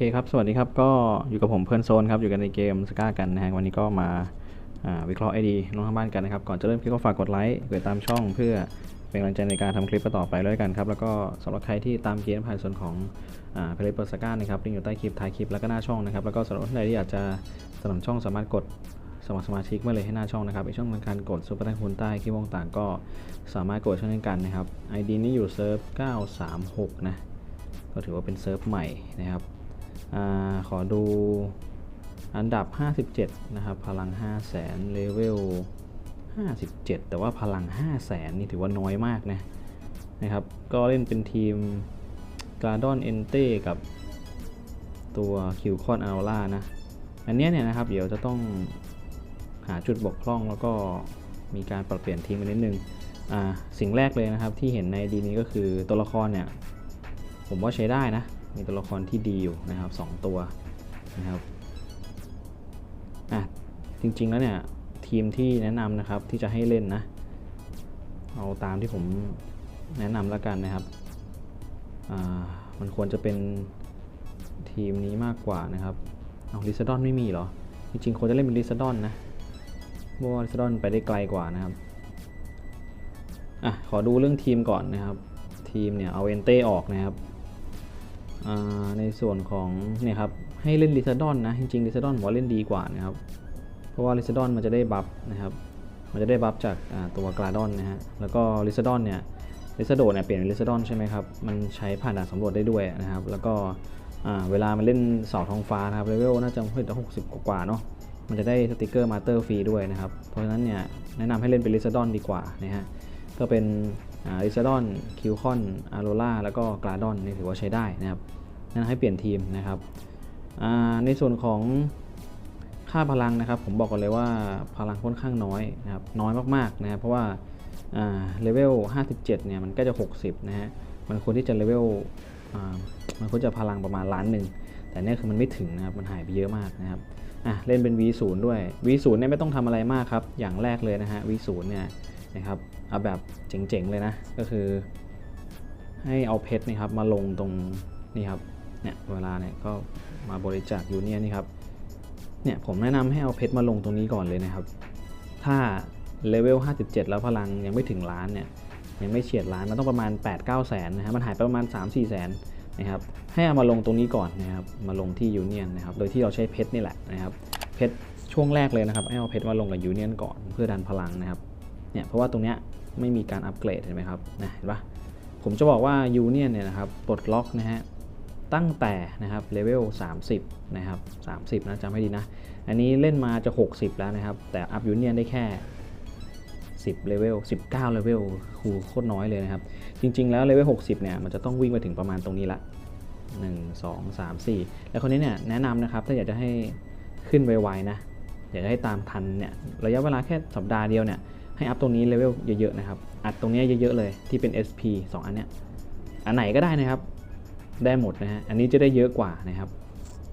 โอเคครับ สวัสดีครับ ก็อยู่กับผมเพื่อนโซนครับ อยู่กันในเกมสก้ากันนะฮะ วันนี้ก็มาวิเคราะห์ไอดีน้องทางบ้านกันนะครับ ก่อนจะเริ่มคลิปก็ฝากกดไลค์กดตามช่องเพื่อเป็นกำลังใจในการทำคลิปต่อไปด้วยกันครับ แล้วก็สำหรับใครที่ตามเกมผ่านส่วนของเพลย์เปอร์สก้านะครับลิงก์อยู่ใต้คลิปท้ายคลิปแล้วก็หน้าช่องนะครับ แล้วก็สำหรับท่านใดที่อยากจะสนับช่องสามารถกดสมัครสมาชิกมาเลยให้หน้าช่องนะครับอีกช่องทางการกดซุปเปอร์แตงคูณใต้คลิปวงต่างก็สามารถกดเช่นกันนะครับ ID นี้อยู่เซิร์ฟ936นะก็ถือว่าเป็นเซิร์ฟใหม่นะครับ อขอดูอันดับ 57 นะครับ พลัง 5 0 0แสนเลเวล 57 แต่ว่าพลัง 5 0 0แสนนี่ถือว่าน้อยมากนะนะครับ ก็เล่นเป็นทีมกาดอนเอนเต้กับตัวคิวคอนอาร่านะ อันเนี้ยเนี่ยนะครับ เดี๋ยวจะต้องหาจุดบกพร่องแล้วก็มีการปรับเปลี่ยนทีมไปนิดนึง อ่า สิ่งแรกเลยนะครับที่เห็นในดีนี้ก็คือตัวละครเนี่ย ผมว่าใช้ได้นะ มีตัวละครที่ดีอยู่นะครับ2ตัวนะครับอะจริงๆแล้วเนี่ยทีมที่แนะนำนะครับที่จะให้เล่นนะเอาตามที่ผมแนะนำแล้วกันนะครับอ่ามันควรจะเป็นทีมนี้มากกว่านะครับเอาลิซดอนไม่มีเหรอ จริงๆควรจะเล่นเป็นลิซดอนนะเพราะว่าลิซดอนไปได้ไกลกว่านะครับอะขอดูเรื่องทีมก่อนนะครับ ทีมเนี่ยเอาเอนเต้ออกนะครับ ในส่วนของเนี่ยครับให้เล่นลิซาดอนนะ จริงๆลิซาดอนผมว่าเล่นดีกว่านะครับ เพราะว่าลิซาดอนมันจะได้บัฟนะครับมันจะได้บัฟจากตัวกราดอนนะฮะแล้วก็ลิซาดอนเนี่ยลิซาโดเนี่ยเปลี่ยนเป็นลิซาดอนใช่ไหมครับมันใช้ผ่านด่านสำรวจได้ด้วยนะครับ แล้วก็เวลามันเล่นเสาทองฟ้านะครับเลเวลน่าจะเพิ่มหกสิบกว่าเนาะมันจะได้สติกเกอร์มาเตอร์ฟรีด้วยนะครับ เพราะฉะนั้นเนี่ยแนะนำให้เล่นเป็นลิซาดอนดีกว่านะฮะก็เป็น ลิซาดอนคิวคอนอาโรล่าแล้วก็กราดอนนี่ถือว่าใช้ได้นะครับแนะนให้เปลี่ยนทีมนะครับในส่วนของค่าพลังนะครับ ผมบอกก่อนเลยว่าพลังค่อนข้างน้อยนะครับน้อยมากๆนะครับเพราะว่าเลเวล 57 เนี่ยมันก็จะ 60 นะฮะมันควรที่จะเลเวลมันควรจะพลังประมาณล้านหนึ่งแต่เนี่ยคือมันไม่ถึงนะครับมันหายไปเยอะมากนะครับอะเล่นเป็น V0 ด้วย V0 เนี่ยไม่ต้องทำอะไรมากครับ อย่างแรกเลยนะฮะ V0 เนี่ยนะครับ เอาแบบเจ๋งๆเลยนะก็คือ ให้เอาเพชรนี่ครับมาลงตรงนี่ครับเนี่ยเวลาเนี่ยก็มาบริจาคยูเนียนี่ครับเนี่ยผมแนะนำให้เอาเพชรมาลงตรงนี้ก่อนเลยนะครับ ถ้าเลเวล 57 แล้วพลังยังไม่ถึงล้านเนี่ยยังไม่เฉียดล้านมันต้องประมาณ 8-9แสนนะฮะมันหายไปประมาณ 3-4แสนนะครับให้เอามาลงตรงนี้ก่อนนะครับมาลงที่ยูเนียนนะครับโดยที่เราใช้เพชรนี่แหละนะครับเพชรช่วงแรกเลยนะครับให้เอาเพชรมาลงกับยูเนียนก่อนเพื่อดันพลังนะครับเนี่ยเพราะว่าตรงเนี้ย ไม่มีการอัปเกรดเห็นไหมครับนะเห็นปะผมจะบอกว่ายูเนียนเนี่ยนะครับปลดล็อกนะฮะตั้งแต่นะครับเลเวล 30 นะครับ 30 นะจำให้ดีนะ อันนี้เล่นมาจะ 60 แล้วนะครับ แต่อัพยูเนียนได้แค่ 10เลเวล 19เลเวลคูโคตรน้อยเลยนะครับ จริง ๆ แล้วเลเวล 60 เนี่ย มันจะต้องวิ่งไปถึงประมาณตรงนี้ละ 1 2 3 4 แล้วคนนี้เนี่ย แนะนำนะครับ ถ้าอยากจะให้ขึ้นไวๆนะ อยากจะให้ตามทันเนี่ย ระยะเวลาแค่สัปดาห์เดียวเนี่ย ให้อัพตรงนี้เลเวลเยอะๆนะครับ อัดตรงนี้เยอะๆเลยที่เป็น SP 2 อันเนี้ย อันไหนก็ได้นะครับ ได้หมดนะฮะ อันนี้จะได้เยอะกว่านะครับ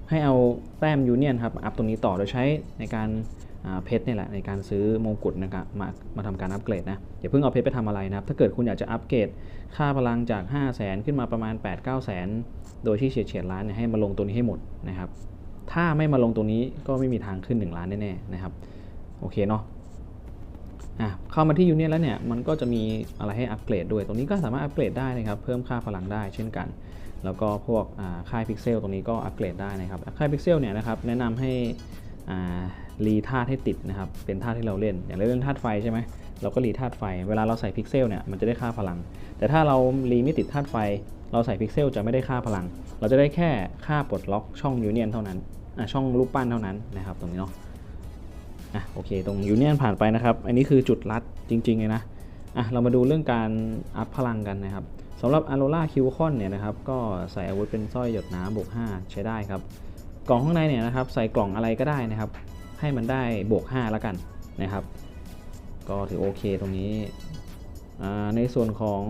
ให้เอาแต้มยูเนียนครับ อัพตรงนี้ต่อโดยใช้ในการเพชรนี่แหละในการซื้อมงกุฎนะครับมามาทำการอัปเกรดนะอย่าเพิ่งเอาเพชรไปทำอะไรนะครับ ถ้าเกิดคุณอยากจะอัปเกรดค่าพลังจาก 5 0 0แสนขึ้นมาประมาณ 8 9 0 0แสนโดยที่เฉียดเฉียดล้านเนี่ยให้มาลงตัวนี้ให้หมดนะครับ ถ้าไม่มาลงตรงนี้ก็ไม่มีทางขึ้น 1 ล้านแน่ๆนะครับ โอเคเนาะ อะเข้ามาที่ยูเนียนแล้วเนี่ยมันก็จะมีอะไรให้อัปเกรดด้วย ตรงนี้ก็สามารถอัปเกรดได้นะครับเพิ่มค่าพลังได้เช่นกัน แล้วก็พวกค่ายพิกเซลตรงนี้ก็อัปเกรดได้นะครับค่ายพิกเซลเนี่ยนะครับแนะนำให้รีธาตุให้ติดนะครับเป็นธาตุที่เราเล่น อย่างเล่นธาตุไฟใช่ไหมเราก็รีธาตุไฟ เวลาเราใส่พิกเซลเนี่ยมันจะได้ค่าพลัง แต่ถ้าเรารีไม่ติดธาตุไฟ เราใส่พิกเซลจะไม่ได้ค่าพลัง เราจะได้แค่ค่าปลดล็อกช่องยูเนียนเท่านั้นช่องรูปปั้นเท่านั้นนะครับตรงนี้เนาะ อะโอเคตรงยูเนียนผ่านไปนะครับ อันนี้คือจุดลัดจริงๆเลยนะอะเรามาดูเรื่องการอัพพลังกันนะครับสำหรับอ r โ r ล่าคิวคอนเนี่ยนะครับก็ใส่อาวุธเป็นสร้อยหยดน้ำบวก 5 ใช้ได้ครับ กล่องข้างในเนี่ยนะครับใส่กล่องอะไรก็ได้นะครับ ให้มันได้บวก 5 แล้วกันนะครับ ก็ถือโอเคตรงนี้ในส่วนของ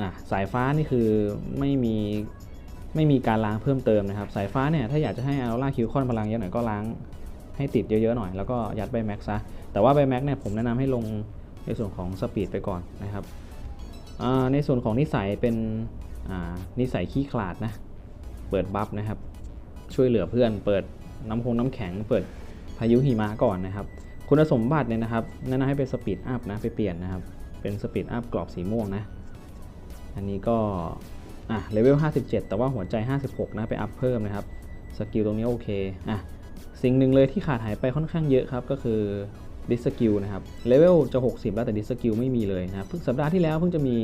อสายฟ้านี่คือไม่มีไม่มีการล้างเพิ่มเติมนะครับ สายฟ้าเนี่ยถ้าอยากจะให้อ r โ r ล่าคิวคอนพลังเยอะหน่อยก็ล้าง ให้ติดเยอะๆหน่อย แล้วก็ยัดใบแม็กซะ แต่ว่าใบแม็กเนี่ยผมแนะนำให้ลงในส่วนของสปีดไปก่อนนะครับ ในส่วนของนิสัยเป็นนิสัยขี้ขลาดนะ เปิดบัฟนะครับ ช่วยเหลือเพื่อน เปิดน้ำคงน้ำแข็ง เปิดพายุหิมะก่อนนะครับ คุณสมบัติเนี่ยนะครับแนะนำให้เป็นสปีดอัพนะไปเปลี่ยนนะครับ เป็นสปีดอัพกรอบสีม่วงนะ อันนี้ก็อะเลเวล 57 แต่ว่าหัวใจ 56 นะ ไปอัพเพิ่มนะครับ สกิลตรงนี้โอเค อะ สิ่งหนึ่งเลยที่ขาดหายไปค่อนข้างเยอะครับ ก็คือดิสกิลนะครับเลเวลจะ 60 แล้วแต่ดิสกิลไม่มีเลยนะครับเพิ่งสัปดาห์ที่แล้วเพิ่งจะมี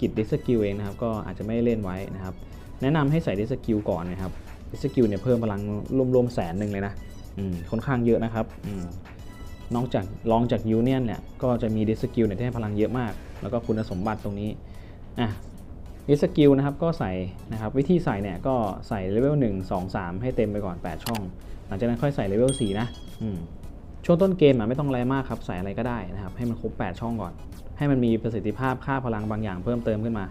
กิจดิสกิลเองนะครับ ก็อาจจะไม่เล่นไว้นะครับ แนะนำให้ใส่ดิสกิลก่อนนะครับดิสกิลเนี่ยเพิ่มพลังรวมๆแสนหนึ่งเลยนะอืมค่อนข้างเยอะนะครับอืมนอกจากลองจากยูเนียนเนี่ยก็จะมีดิสกิลเนี่ยที่ให้พลังเยอะมาก แล้วก็คุณสมบัติตรงนี้อะดิสกิลนะครับก็ใส่นะครับวิธีใส่เนี่ยก็ใส่เลเวล1 2 3 ให้เต็มไปก่อน 8 ช่อง หลังจากนั้นค่อยใส่เลเวล4นะช่วงต้นเกมอะไม่ต้องอะไรมากครับ ใส่อะไรก็ได้นะครับ ให้มันครบ 8 ช่องก่อน ให้มันมีประสิทธิภาพค่าพลังบางอย่างเพิ่มเติมขึ้นมา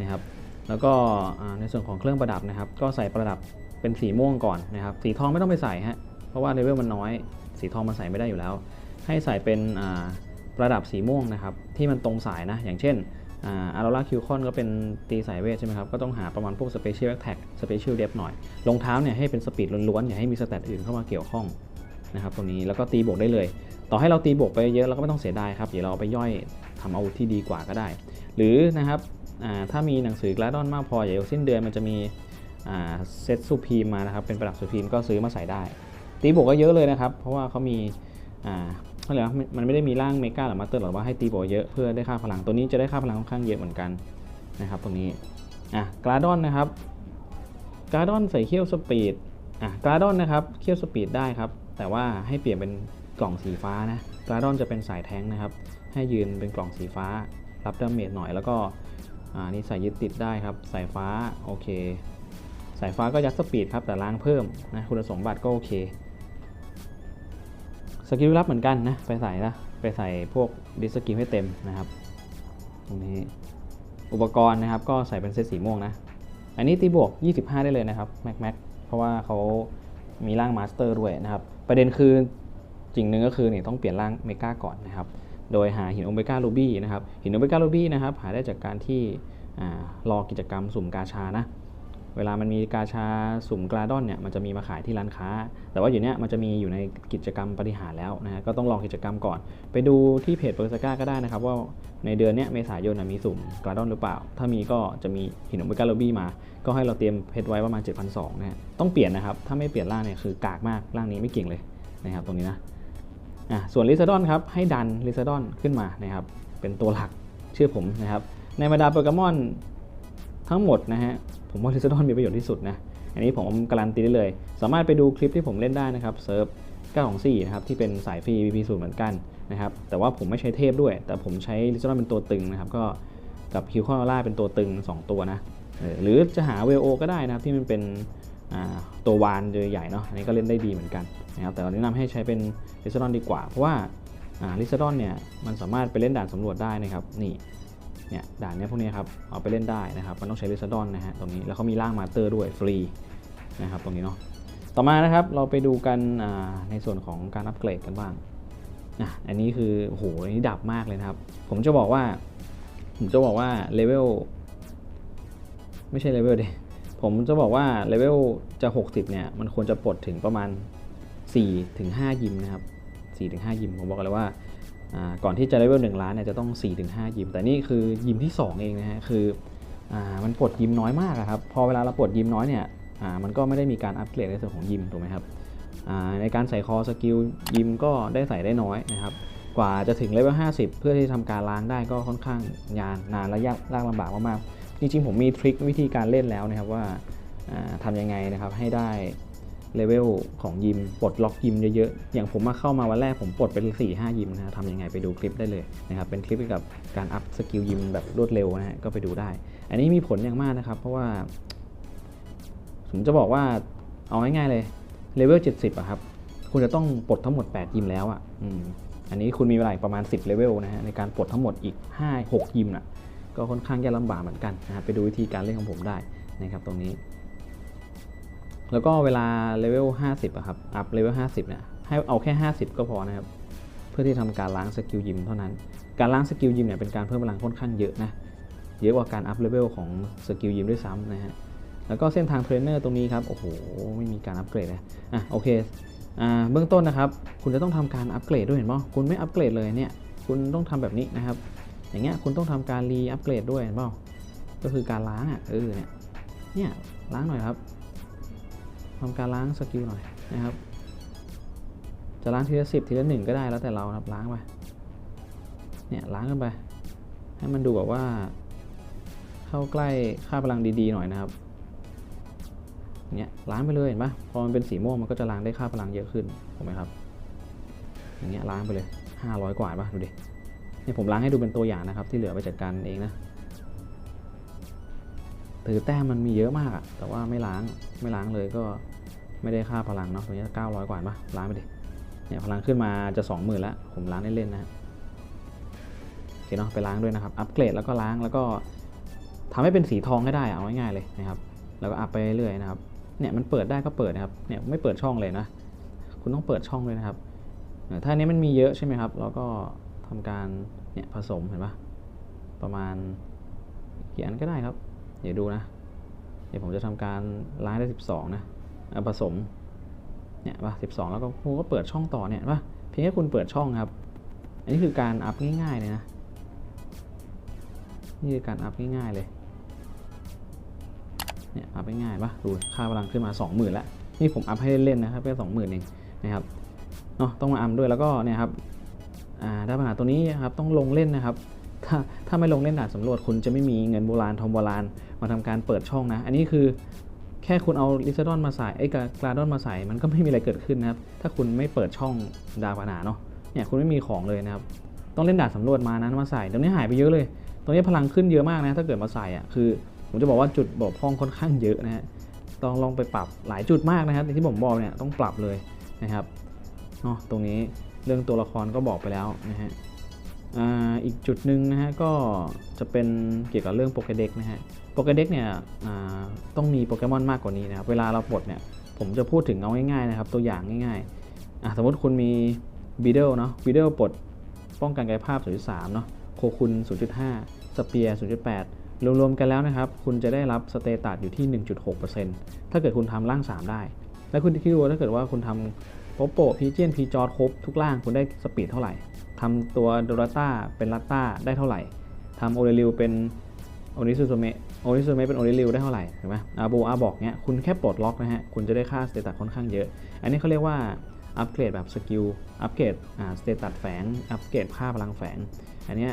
นะครับแล้วก็ในส่วนของเครื่องประดับนะครับ ก็ใส่ประดับเป็นสีม่วงก่อนนะครับ สีทองไม่ต้องไปใส่ฮะเพราะว่าเลเวลมันน้อย สีทองมันใส่ไม่ได้อยู่แล้ว ให้ใส่เป็นประดับสีม่วงนะครับ ที่มันตรงสายนะ อย่างเช่น อาอาราคิวคอนก็เป็นตีสายเวทใช่ไหมครับ ก็ต้องหาประมาณพวกสเปเชียลแท็กสเปเชียลเดฟหน่อยรองเท้าเนี่ยให้เป็นสปีดล้วนๆ อย่าให้มีสแตทอื่นเข้ามาเกี่ยวข้องนะครับตรงนี้แล้วก็ตีบวกได้เลย ต่อให้เราตีบวกไปเยอะเราก็ไม่ต้องเสียดายครับเดี๋ยวเราเอาไปย่อยทำอาวุธที่ดีกว่าก็ได้ หรือนะครับถ้ามีหนังสือกลาดอนมากพออย่าเดี๋ยวสิ้นเดือนมันจะมีเซตซูพีมมานะครับเป็นประดับซูพีมก็ซื้อมาใส่ได้ ตีบวกก็เยอะเลยนะครับ เพราะว่าเขามี เขาเรียกมันไม่ได้มีร่างเมกาหรือมาสเตอร์หรอกว่าให้ตีโบเยอะเพื่อได้ค่าพลังตัวนี้จะได้ค่าพลังค่อนข้างเยอะเหมือนกันนะครับตรงนี้อะกราดอนนะครับกราดอนใส่เขี้ยวสปีดอะกราดอนนะครับเขี้ยวสปีดได้ครับแต่ว่าให้เปลี่ยนเป็นกล่องสีฟ้านะกราดอนจะเป็นสายแท้งนะครับให้ยืนเป็นกล่องสีฟ้า รับดาเมจหน่อยแล้วก็อ่านี่ใส่ยึดติดได้ครับสายฟ้าโอเคสายฟ้าก็ยัดสปีดครับแต่ล้างเพิ่มนะคุณสมบัติก็โอเค สกิลลับเหมือนกันนะ ไปใส่นะไปใส่พวกดิสกิลให้เต็มนะครับ ตรงนี้อุปกรณ์นะครับก็ใส่เป็นเซตสีม่วงนะ อันนี้ตีบวก 25 ได้เลยนะครับแม็กแม็กเพราะว่าเขามีร่างมาสเตอร์ด้วยนะครับ ประเด็นคือจริงหนึ่งก็คือเนี่ยต้องเปลี่ยนร่างเมกาก่อนนะครับ โดยหาหินโอเมก้าลูบี้นะครับ หินโอเมก้าลูบี้นะครับ หาได้จากการที่อรอกิจกรรมสุ่มกาชานะ เวลามันมีกาชาสุ่มกราดอนเนี่ยมันจะมีมาขายที่ร้านค้า แต่ว่าอยู่เนี้ยมันจะมีอยู่ในกิจกรรมปฏิหารแล้วนะฮะก็ต้องลองกิจกรรมก่อน ไปดูที่เพจเปอร์ซก้าก็ได้นะครับว่าในเดือนเนี้ยเมษายนมีสุ่มกราดอนหรือเปล่า ถ้ามีก็จะมีหินอเมก้าโลบี้มา ก็ให้เราเตรียมเพชรไว้ประมาณ 7,200นะฮะต้องเปลี่ยนนะครับถ้าไม่เปลี่ยนร่างเนี่ยคือกากมากร่างนี้ไม่เก่งเลยนะครับตรงนี้นะอะส่วนลิซาดอนครับให้ดันลิซาดอนขึ้นมานะครับเป็นตัวหลักเชื่อผมนะครับในบรรดาโปเกมอนทั้งหมดนะฮะ ผมว่าลิซดอนมีประโยชน์ที่สุดนะ อันนี้ผมการันตีได้เลย สามารถไปดูคลิปที่ผมเล่นได้นะครับเซิร์ฟ924นะครับที่เป็นสายฟรี VP 0เหมือนกันนะครับแต่ว่าผมไม่ใช้เทพด้วย แต่ผมใช้ลิซดอนเป็นตัวตึงนะครับก็กับคิวคอนล่าเป็นตัวตึง 2 ตัวนะหรือจะหาเวโอก็ได้นะครับที่มันเป็นตัววานใหญ่ๆเนาะอันนี้ก็เล่นได้ดีเหมือนกันนะครับแต่เราแนะนำให้ใช้เป็นลิซดอนดีกว่า เพราะว่าลิซดอนเนี่ยมันสามารถไปเล่นด่านสำรวจได้นะครับนี่ เนี่ยด่านเนี้ยพวกนี้ครับเอาไปเล่นได้นะครับมันต้องใช้ลิซาดอนนะฮะตรงนี้แล้วเขามีร่างมาสเตอร์ด้วยฟรีนะครับตรงนี้เนาะต่อมานะครับเราไปดูกันในส่วนของการอัปเกรดกันบ้างอะอันนี้คือโอ้โหอันนี้ดับมากเลยนะครับ ผมจะบอกว่า ผมจะบอกว่าเลเวลไม่ใช่เลเวลดิผมจะบอกว่าเลเวลจะ 60 เนี่ย มันควรจะปลดถึงประมาณ4ถึง5ยิมนะครับ4ถึง5ยิม ผมบอกเลยว่า ก่อนที่จะเลเวล1ล้านเนี่ยจะต้อง 4-5 ยิม แต่นี่คือยิมที่ 2 เองนะฮะคืออมันปลดยิมน้อยมากครับพอเวลาเราปลดยิมน้อยเนี่ยมันก็ไม่ได้มีการอัปเกรดในส่วนของยิมถูกไหมครับในการใส่คอสกิลยิมก็ได้ใส่ได้น้อยนะครับกว่าจะถึงเลเวล50 เพื่อที่ทำการล้างได้ก็ค่อนข้างยานนานและยากลากลำบากมากๆจริงๆผมมีทริควิธีการเล่นแล้วนะครับว่าอ่าทำยังไงนะครับให้ได้ เลเวลของยิมปลดล็อกยิมเยอะๆ อย่างผมมาเข้ามาวันแรกผมปลดเป็น 4 5 ยิมนะทำยังไงไปดูคลิปได้เลยนะครับ เป็นคลิปเกี่ยวกับการอัพสกิลยิมแบบรวดเร็วนะฮะก็ไปดูได้ อันนี้มีผลอย่างมากนะครับ เพราะว่า ผมจะบอกว่าเอาง่ายๆเลยเลเวล70อะครับ คุณจะต้องปลดทั้งหมด 8 ยิมแล้วอะออันนี้คุณมีเวลาประมาณ 10เลเวลนะฮะในการปลดทั้งหมดอีก 5 6 ยิมนะก็ค่อนข้างยากลำบากเหมือนกันนะครับไปดูวิธีการเล่นของผมได้นะครับตรงนี้ แล้วก็เวลาเลเวล50อะครับ อัพเลเวล50เนี่ย ให้เอาแค่ 50 ก็พอนะครับ เพื่อที่ทำการล้างสกิลยิมเท่านั้น การล้างสกิลยิมเนี่ยเป็นการเพิ่มพลังค่อนข้างเยอะนะ เยอะกว่าการอัพเลเวลของสกิลยิมด้วยซ้ำนะฮะ แล้วก็เส้นทางเทรนเนอร์ตรงนี้ครับ โอ้โห ไม่มีการอัปเกรดเลยอะโอเค อ่า เบื้องต้นนะครับ คุณจะต้องทำการอัปเกรดด้วยเห็นไหมคุณไม่อัปเกรดเลยเนี่ย คุณต้องทำแบบนี้นะครับ อย่างเงี้ย คุณต้องทำการรีอัปเกรดด้วยเห็นเปล่าก็คือการล้างอะ เออ เนี่ย เนี่ย ล้างหน่อยครับ ทำการล้างสกิลหน่อยนะครับ จะล้างทีละสิบทีละหนึ่งก็ได้แล้วแต่เราครับล้างไป เนี่ยล้างกันไป ให้มันดูแบบว่า เข้าใกล้ค่าพลังดีๆหน่อยนะครับ เนี่ยล้างไปเลยเห็นปะพอมันเป็นสีม่วงมันก็จะล้างได้ค่าพลังเยอะขึ้นถูกไหมครับ อย่างเงี้ยล้างไปเลย500กว่าปะดูดิ เนี่ยผมล้างให้ดูเป็นตัวอย่างนะครับ ที่เหลือไปจัดการเองนะ ถือแต้มมันมีเยอะมากอะแต่ว่าไม่ล้างไม่ล้างเลยก็ไม่ได้ค่าพลังเนาะตัวนี้900กว่าปะล้างไปดิเนี่ยพลังขึ้นมาจะ20,000แล้ว ผมล้างเล่นๆนะโอเคเนาะไปล้างด้วยนะครับ อัปเกรดแล้วก็ล้างแล้วก็ทำให้เป็นสีทองให้ได้เอาง่ายๆเลยนะครับ แล้วก็อัพไปเรื่อยๆนะครับ เนี่ยมันเปิดได้ก็เปิดนะครับ เนี่ยไม่เปิดช่องเลยนะ คุณต้องเปิดช่องเลยนะครับ ถ้านี้มันมีเยอะใช่ไหมครับ แล้วก็ทำการเนี่ยผสมเห็นปะประมาณกี่อันก็ได้ครับ เดี๋ยวดูนะ เดี๋ยวผมจะทำการล้างได้ 12 นะเอาผสม เนี่ยป่ะ12 แล้วก็คุณก็เปิดช่องต่อเนี่ยป่ะ เพียงแค่คุณเปิดช่องครับ อันนี้คือการอัพง่ายๆเลยนะ นี่คือการอัพง่ายๆเลย เนี่ยอัพง่ายๆปะดูค่าพลังขึ้นมา 20,000แล้ว นี่ผมอัพให้เล่นๆนะครับแค่20,000เองนะครับ เนาะต้องมาอัพด้วยแล้วก็เนี่ยครับ อ่าถ้าปัญหาตัวนี้นะครับต้องลงเล่นนะครับ ถ้าถ้าไม่ลงเล่นด่านสำรวจคุณจะไม่มีเงินโบราณทองโบราณมาทำการเปิดช่องนะ อันนี้คือแค่คุณเอาลิซาดอนมาใส่ไอ้กราดอนมาใส่มันก็ไม่มีอะไรเกิดขึ้นนะครับ ถ้าคุณไม่เปิดช่องดาวปนาเนาะเนี่ยคุณไม่มีของเลยนะครับ ต้องเล่นด่านสำรวจมานั้นมาใส่ตรงนี้หายไปเยอะเลย ตรงนี้พลังขึ้นเยอะมากนะ ถ้าเกิดมาใส่อะคือ ผมจะบอกว่าจุดบกพร่องค่อนข้างเยอะนะฮะต้องลองไปปรับหลายจุดมากนะครับที่ผมบอกเนี่ยต้องปรับเลยนะครับเนาะตรงนี้เรื่องตัวละครก็บอกไปแล้วนะฮะ อีกจุดหนึ่งนะฮะก็จะเป็นเกี่ยวกับเรื่องโปเกเด็กนะฮะโปเกเด็กเนี่ยต้องมีโปเกมอนมากกว่านี้นะครับเวลาเราปลดเนี่ยผมจะพูดถึงเอาง่ายๆนะครับตัวอย่างง่ายๆสมมติคุณมีบีเดิลเนาะบีเดิลปลดป้องกันกายภาพ 0.3 เนาะโคคุณ 0.5 สเปียร์ 0.8 รวมๆกันแล้วนะครับ คุณจะได้รับสเตตัสอยู่ที่ 1.6%ถ้าเกิดคุณทำร่าง 3 ได้ แล้วคุณคิดดูถ้าเกิดว่าคุณทำโปโปพีเจียนพีจอร์ครบทุกร่างคุณได้สปีดเท่าไหร่ทำตัวโดราต้าเป็นลัตต้าได้เท่าไหร่ทำโอเรลิวเป็นโอนิซูโซเมะโอนิซูโมะเป็นโอเรลิวได้เท่าไหร่เห็นไหมอาโบอาบอกเนี้ยคุณแค่ปลดล็อกนะฮะ คุณจะได้ค่าสเตตัสค่อนข้างเยอะ อันนี้เขาเรียกว่าอัปเกรดแบบสกิลอัปเกรดอ่าสเตตัสแฝงอัปเกรดค่าพลังแฝง อันนี้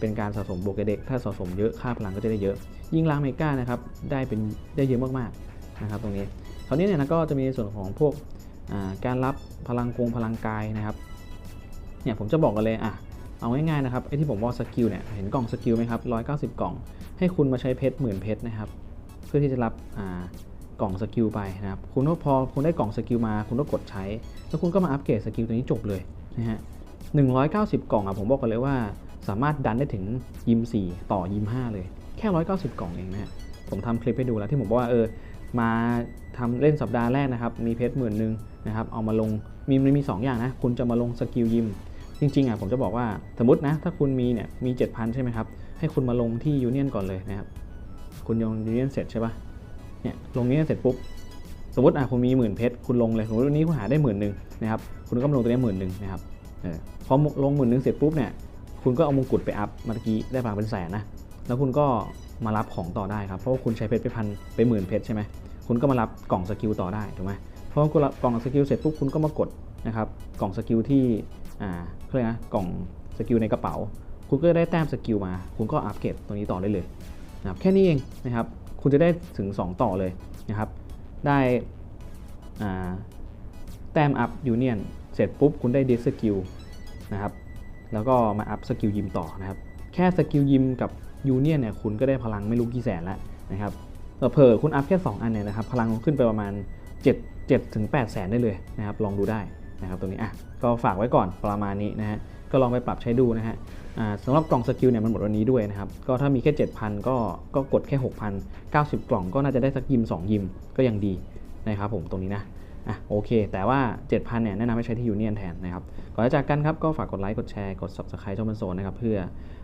เป็นการสะสมโบเกเด็กถ้าสะสมเยอะค่าพลังก็จะได้เยอะ ยิ่งล้างเมกานะครับได้เป็นได้เยอะมากๆนะครับตรงนี้คราวนี้เนี่ยนะก็จะมีส่วนของพวก การรับพลังกงพลังกายนะครับเนี่ยผมจะบอกกันเลยอะเอาง่ายๆนะครับไอ้ที่ผมว่าสกิลเนี่ยเห็นกล่องสกิลไหมครับ190กล่อง ให้คุณมาใช้เพชรหมื่นเพชรนะครับ เพื่อที่จะรับกล่องสกิลไปนะครับคุณก็พอคุณได้กล่องสกิลมาคุณก็กดใช้ แล้วคุณก็มาอัปเกรดสกิลตัวนี้จบเลยนะฮะ190กล่องอะผมบอกกันเลยว่าสามารถดันได้ถึงยิม4ต่อยิม5เลย แค่190กล่องเองนะฮะผมทำคลิปให้ดูแล้วที่ผมบอกว่าเออมาทำเล่นสัปดาห์แรกนะครับมีเพชรหมื่นหนึ่ง นะครับเอามาลงมีมันมี2อย่างนะคุณจะมาลงสกิลยิมจริงๆอะผมจะบอกว่าสมมตินะถ้าคุณมีเนี่ยมี 7,000 ใช่ไหมครับ ให้คุณมาลงที่ยูเนียนก่อนเลยนะครับ คุณยงยูเนียนเสร็จใช่ปะเนี่ยลงยูเนียนเสร็จปุ๊บสมมติอะคุณมีหมื่นเพชรคุณลงเลยสมมติวันนี้คุณหาได้หมื่นหนึ่งนะครับคุณก็มาลงตัวนี้หมื่นหนึ่งนะครับเออพอลงหมื่นหนึ่งเสร็จปุ๊บเนี่ยคุณก็เอามงกุฎไปอัพเมื่อกี้ได้พลังเป็นแสนนะแล้วคุณก็มารับของต่อได้ครับเพราะว่าคุณใช้เพชรไปพันไปหมื่นเพชรใช่ไหมคุณก็มารับกล่องสกิลต่อได้ถูกไหม พอคุณรับกล่องสกิลเสร็จปุ๊บคุณก็มากดนะครับกล่องสกิลที่อ่าเรียกนะกล่องสกิลในกระเป๋า คุณก็ได้แต้มสกิลมา คุณก็อัพเก็บตัวนี้ต่อได้เลยนะครับแค่นี้เองนะครับคุณจะได้ถึง 2 ต่อเลยนะครับ ได้แต้มอัพยูเนียนเสร็จปุ๊บคุณได้เดิสกิลนะครับแล้วก็มาอัพสกิลยิมต่อนะครับ แค่สกิลยิมกับยูเนียนเนี่ยคุณก็ได้พลังไม่รู้กี่แสนแล้วนะครับเผลอคุณอัพแค่ 2 อันเนี่ยนะครับ พลังขึ้นไปประมาณ 7 7ถึง8แสนได้เลยนะครับลองดูได้นะครับตรงนี้อะก็ฝากไว้ก่อนประมาณนี้นะฮะก็ลองไปปรับใช้ดูนะฮะสำหรับกล่องสกิลเนี่ยมันหมดวันนี้ด้วยนะครับ ก็ถ้ามีแค่ 7,000 ก็ก็กดแค่ 6,000 90 กล่องก็น่าจะได้สักยิม 2 ยิมก็ยังดีนะครับผมตรงนี้นะอะโอเค แต่ว่า 7,000เนี่ยแนะนำให้ใช้ที่ยูเนียนแทนนะครับ ก่อนจะจากกันครับ ก็ฝากกดไลค์ กดแชร์ กด subscribe ช่องบันโซนนะครับ เพื่อ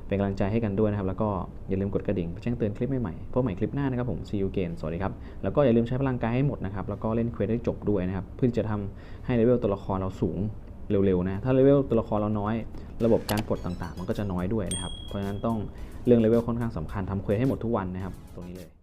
เป็นกำลังใจให้กันด้วยนะครับ แล้วก็อย่าลืมกดกระดิ่งเพื่อแจ้งเตือนคลิปใหม่ๆพบใหม่คลิปหน้านะครับผม see you again สวัสดีครับ แล้วก็อย่าลืมใช้พลังกายให้หมดนะครับ แล้วก็เล่นเควสให้จบด้วยนะครับ เพื่อจะทำให้เลเวลตัวละครเราสูงเร็วๆนะ ถ้าเลเวลตัวละครเราน้อย ระบบการปลดต่างๆ มันก็จะน้อยด้วยนะครับ เพราะฉะนั้นต้องเรื่องเลเวลค่อนข้างสำคัญทำเควสให้หมดทุกวันนะครับ ตรงนี้เลย